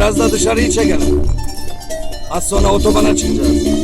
Biraz da dışarıyı çekelim. Az sonra otobana çıkacağız.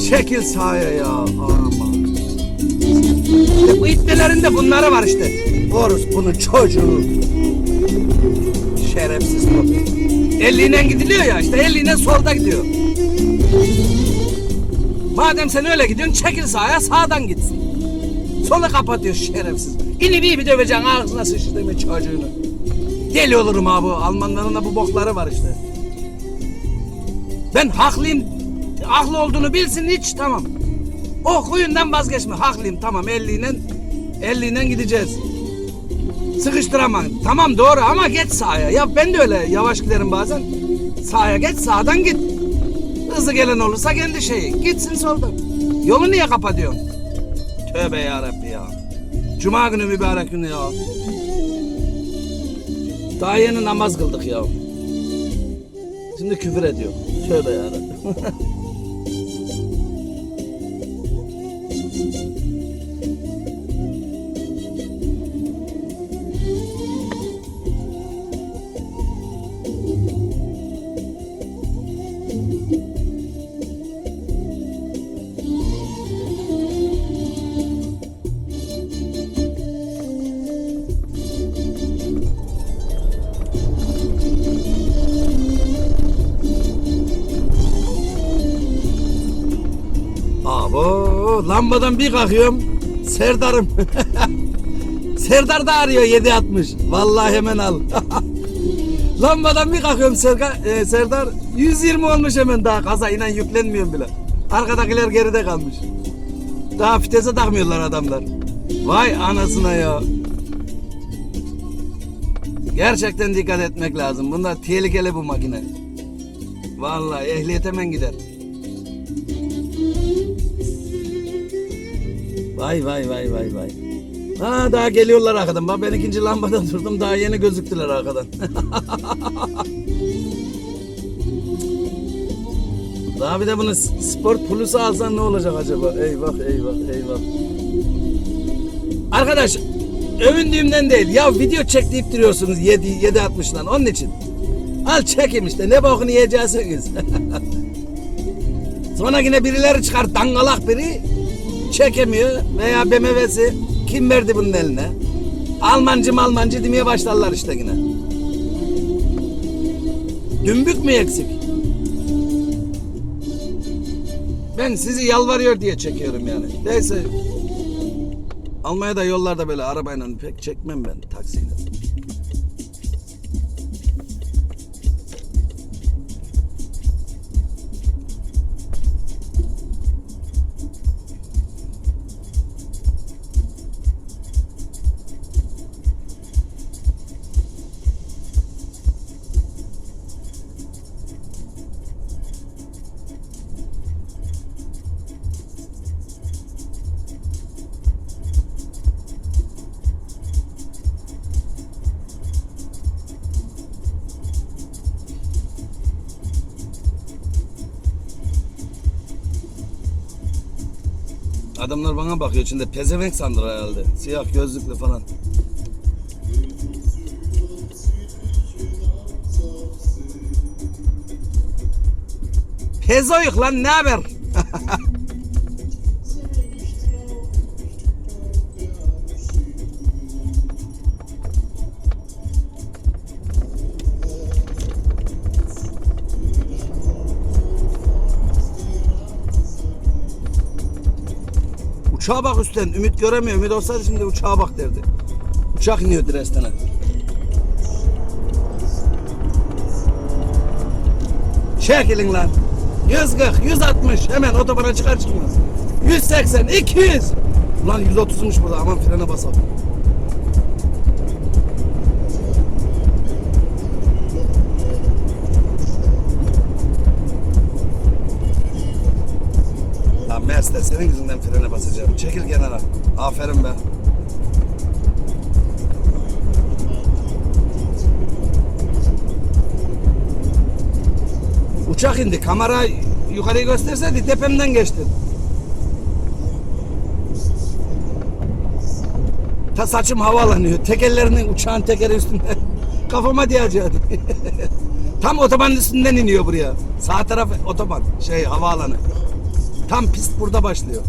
Çekil sahaya ya. Aman. İşte bu itmelerin de bunları var işte. Boris bunun çocuğu. Şerefsiz bu. Elliğine gidiliyor ya işte elliğine solda gidiyor. Madem sen öyle gidiyorsun çekil sahaya sağdan gitsin. Solu kapatıyor şerefsiz. İni bir bir döveceksin ağzına sıçtığımı çocuğunu. Deli olurum abi Almanların da bu bokları var işte. Ben haklıyım. Haklı olduğunu bilsin hiç tamam. O huyundan vazgeçme. Haklıyım tamam 50'yle 50'yle gideceğiz. Sıkıştıramam. Tamam doğru ama geç sağa. Ya ben de öyle yavaş giderim bazen. Sağa geç sağdan git. Hızlı gelen olursa kendi şeyi. Gitsin soldan. Yolu niye kapatıyorsun? Tövbe yarabbi ya. Cuma günü mübarek günü ya. Daha yeni namaz kıldık ya. Şimdi küfür ediyor. Tövbe yarabbim. lambadan bir kalkıyorum. Serdar'ım. Serdar da arıyor 760. Vallahi hemen al. lambadan bir kalkıyorum Serga, e, Serdar 120 olmuş hemen daha kaza inan yüklenmiyorum bile. Arkadakiler geride kalmış. Daha fitese takmıyorlar adamlar. Vay anasına ya. Gerçekten dikkat etmek lazım. Bunlar tehlikeli bu makine. Vallahi ehliyet hemen gider. Vay vay vay vay vay. Ha daha geliyorlar arkadan. Bak ben ikinci lambadan durdum. Daha yeni gözüktüler arkadan. daha bir de bunu sport pulusu alsan ne olacak acaba? Eyvah eyvah eyvah. Arkadaş övündüğümden değil. Ya video çek deyip duruyorsunuz 7 7.60'dan onun için. Al çekim işte ne bokunu yiyeceksiniz. Sonra yine birileri çıkar dangalak biri çekemiyor veya BMW'si kim verdi bunun eline? Almancı Almancı demeye başlarlar işte yine. Dümbük mü eksik? Ben sizi yalvarıyor diye çekiyorum yani. Neyse. Almanya'da yollarda böyle arabayla pek çekmem ben taksiyle. Adamlar bana bakıyor içinde pezevenk sandır herhalde. Siyah gözlüklü falan. Hezoyuk lan ne haber? Uçağa bak üstten. Ümit göremiyor. Ümit olsaydı şimdi uçağa bak derdi. Uçak iniyor Dresden'e. Çekilin lan. 140, 160 hemen otobana çıkar çıkmaz. 180, 200. Lan 130'muş burada aman frene basalım. Mercedes senin yüzünden frene basacağım. Çekil kenara. Aferin be. Uçak indi. Kamera yukarıyı gösterseydi tepemden geçti. Ta saçım havalanıyor. Tekerlerinin uçağın tekeri üstünde. Kafama diyeceğim. Tam otobanın üstünden iniyor buraya. Sağ taraf otoban. Şey havaalanı. Tam pist burada başlıyor.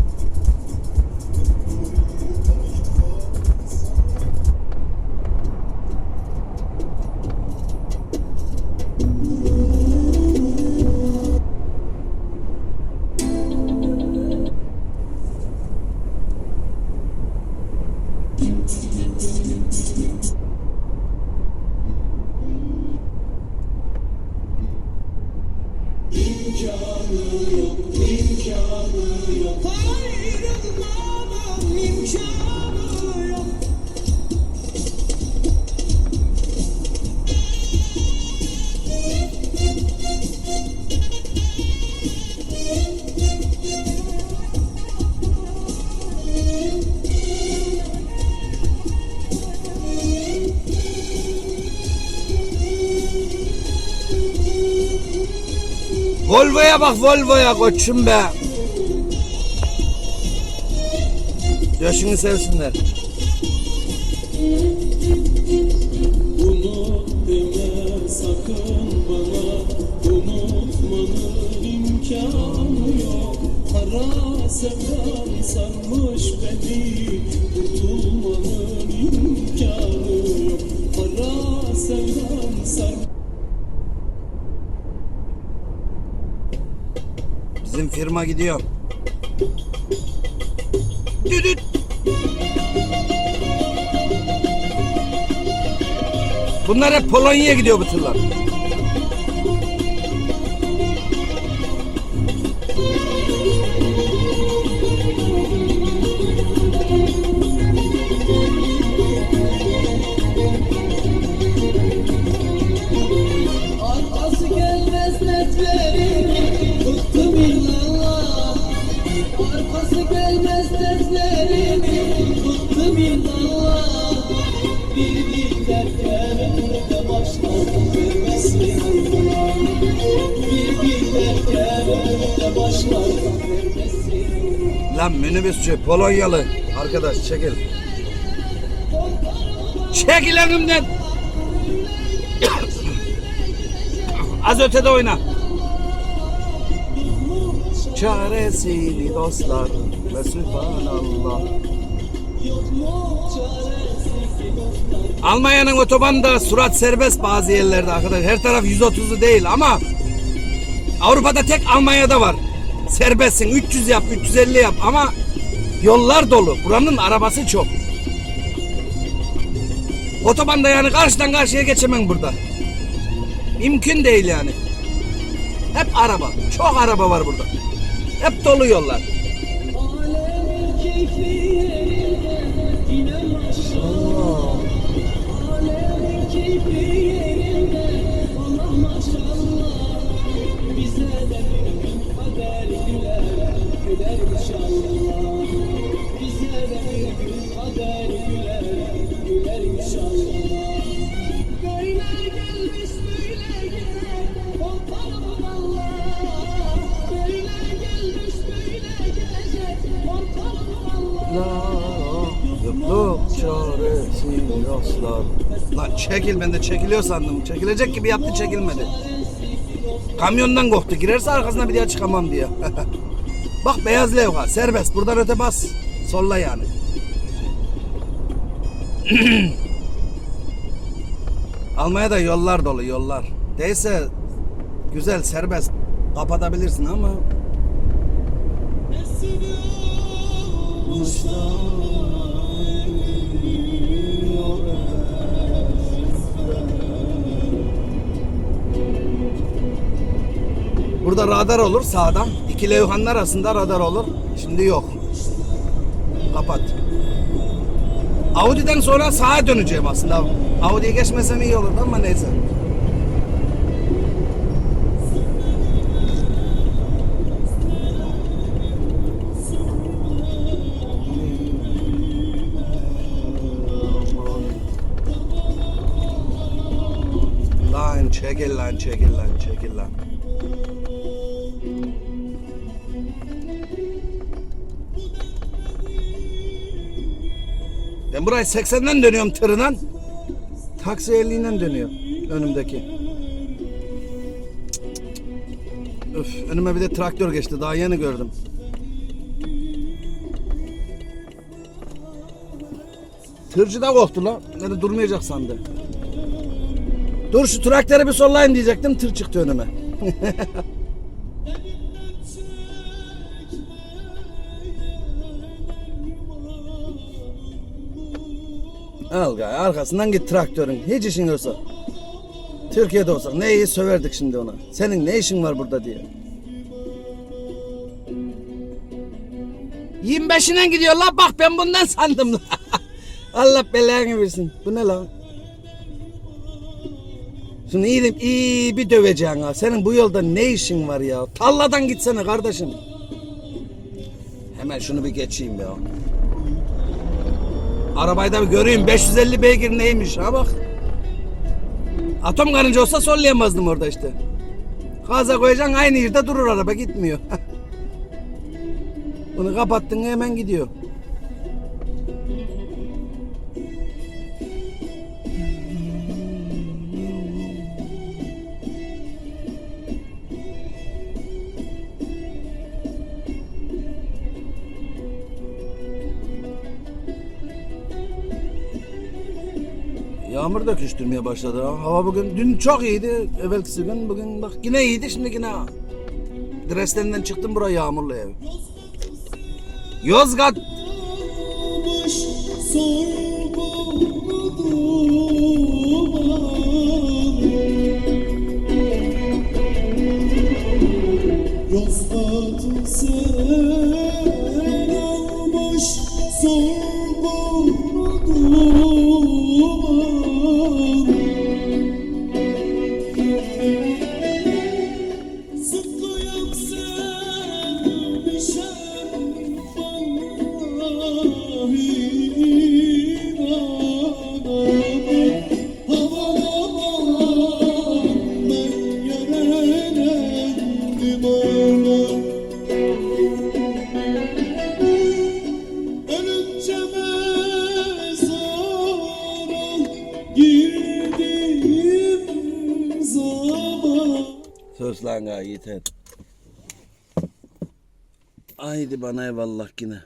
Volvo'ya bak Volvo'ya koçum be. Yaşını sevsinler. Sarmış beni Kurtulmanın imkanı yok Kara sevdan sarmış Firma gidiyor. Düdüt. Bunlar hep Polonya'ya gidiyor bu tırlar. Arkası gelmez dertlerim Bıktım Lan minibüsçü Polonyalı. Arkadaş çekil. Çekil önümden. Az ötede oyna. Çaresini dostlar ve Sübhanallah. Almanya'nın otobanda surat serbest bazı yerlerde arkadaşlar. Her taraf 130'u değil ama Avrupa'da tek Almanya'da var. Serbestsin 300 yap 350 yap ama yollar dolu. Buranın arabası çok. Otobanda yani karşıdan karşıya geçemem burada. Mümkün değil yani. Hep araba. Çok araba var burada. Hep dolu yollar. Alemin çekil ben de çekiliyor sandım. Çekilecek gibi yaptı çekilmedi. Kamyondan korktu. Girerse arkasına bir daha çıkamam diye. Bak beyaz levha serbest. Buradan öte bas. Solla yani. Almanya'da yollar dolu yollar. Değilse güzel serbest kapatabilirsin ama Burada radar olur sağdan. İki levhanın arasında radar olur. Şimdi yok. Kapat. Audi'den sonra sağa döneceğim aslında. Audi'ye geçmesem iyi olurdu ama neyse. Lan çekil lan çekil lan çekil lan. Ben burayı 80'den dönüyorum tırından. Taksi 50'den dönüyor önümdeki. Öf, önüme bir de traktör geçti. Daha yeni gördüm. Tırcı da korktu lan. Nerede durmayacak sandı. Dur şu traktörü bir sollayayım diyecektim. Tır çıktı önüme. arkasından git traktörün. Hiç işin yoksa. Türkiye'de olsak ne iyi söverdik şimdi ona. Senin ne işin var burada diye. 25'ine gidiyor la bak ben bundan sandım la. Allah belanı versin. Bu ne lan? Şunu iyi, iyi bir döveceksin ha. Senin bu yolda ne işin var ya? Talladan gitsene kardeşim. Hemen şunu bir geçeyim ya. Arabayı da bir göreyim 550 beygir neymiş ha bak. Atom karınca olsa sollayamazdım orada işte. Gaza koyacaksın aynı yerde durur araba gitmiyor. Bunu kapattın hemen gidiyor. Yağmur da küstürmeye başladı. ha. Hava bugün dün çok iyiydi. Evvelkisi gün bugün bak yine iyiydi şimdi yine. Dreslerinden çıktım buraya yağmurlu ev. Yozgat Olmuş sorgulu duman Yozgat'ı sen Haydi bana eyvallah yine.